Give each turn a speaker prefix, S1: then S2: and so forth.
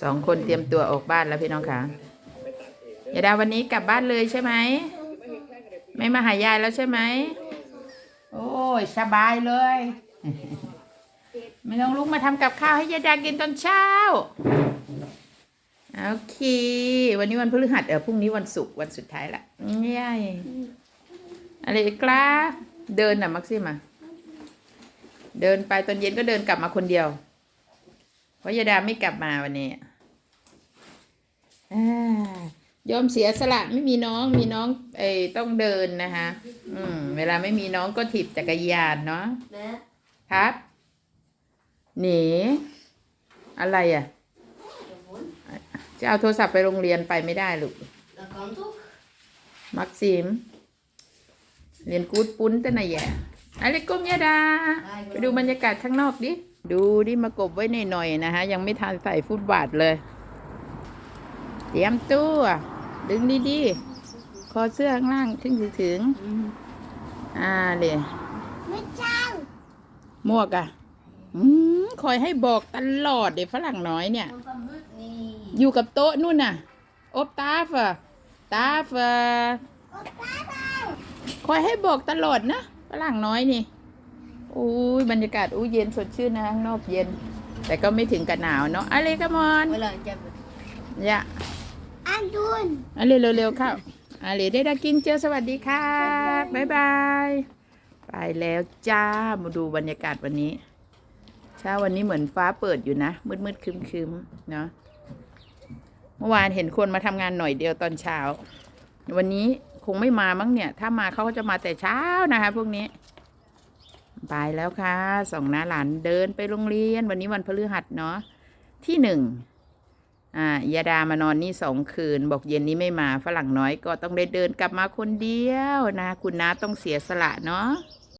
S1: สองคนเตรียมตัวออกบ้านแล้วพี่น้องค่ะยาดาวันนี้กลับบ้านเลยใช่ไหม ไม่มาหายายแล้วใช่ไหม โอ้ยสบายเลย ไม่ต้องลุกมาทำกับข้าวให้ยายดากินตอนเช้า โอเค วันนี้วันพฤหัสเออพรุ่งนี้วันศุกร์วันสุดท้ายละเย้ยอะไรกล่ะเดินน่ะมักซิมา เดินไปตอนเย็นก็เดินกลับมาคนเดียว พราะยายดาไม่กลับมาวันนี้อ่ายอมเสียสละไม่มีน้องมีน้องเอยต้องเดินนะคะอืม เวลาไม่มีน้องก็ถีบจักรยานเนาะ
S2: แม่
S1: ครับ หนี อะไรอะ จะเอาโทรศัพท์ไปโรงเรียนไปไม่ได้ลูก
S2: Dat kan toch?
S1: มักซิม เรียนกูดปุ้นแต่ไหนแย่อะไรก้มยาดา ไปดูบรรยากาศข้างนอกดิ ดูดิมากบไว้หน่อยๆนะฮะ ยังไม่ทันใส่ฟุตบาทเลย เตรียมตัว ดึงดีๆ คอเสื้อข้างล่างถึงถึง อ่าเลย
S2: ไม่เจ้า
S1: หมวกอะอืมคอยให้บอกตลอดเด็กฝรั่งน้อยเนี่ย
S2: Want dat moet niet.
S1: อยู่กับโต๊ะนู่นน่ะ อบตาฟอะตาฟอะคอยให้บอกตลอดนะฝรั่งน้อยนี่ อุ้ยบรรยากาศอู้เย็นสดชื่นนะข้างนอกเย็น แต่ก็ไม่ถึงกับหนาวเนาะอะไรก็มอน
S2: Voilà, ik heb het.
S1: ยะ
S2: Aan doen.
S1: อะไรเร็วๆเข้าอะไรได้ดากินเจอสวัสดีครับบ๊ายบายไปแล้วจ้ามาดูบรรยากาศวันนี้เช้าวันนี้เหมือนฟ้าเปิดอยู่นะ มืดๆครึมๆเนาะเมื่อวานเห็นคนมาทำงานหน่อยเดียวตอนเช้า วันนี้คงไม่มามั้งเนี่ย ถ้ามาเขาก็จะมาแต่เช้านะคะพวกนี้ ไปแล้วค่ะสองน้าหลานเดินไปโรงเรียน วันนี้วันพฤหัสเนาะที่หนึ่งอ่ายาดามานอนนี่สองคืน บอกเย็นนี้ไม่มาฝรั่งน้อยก็ต้องได้เดินกลับมาคนเดียวนะ คุณน้าต้องเสียสละเนาะ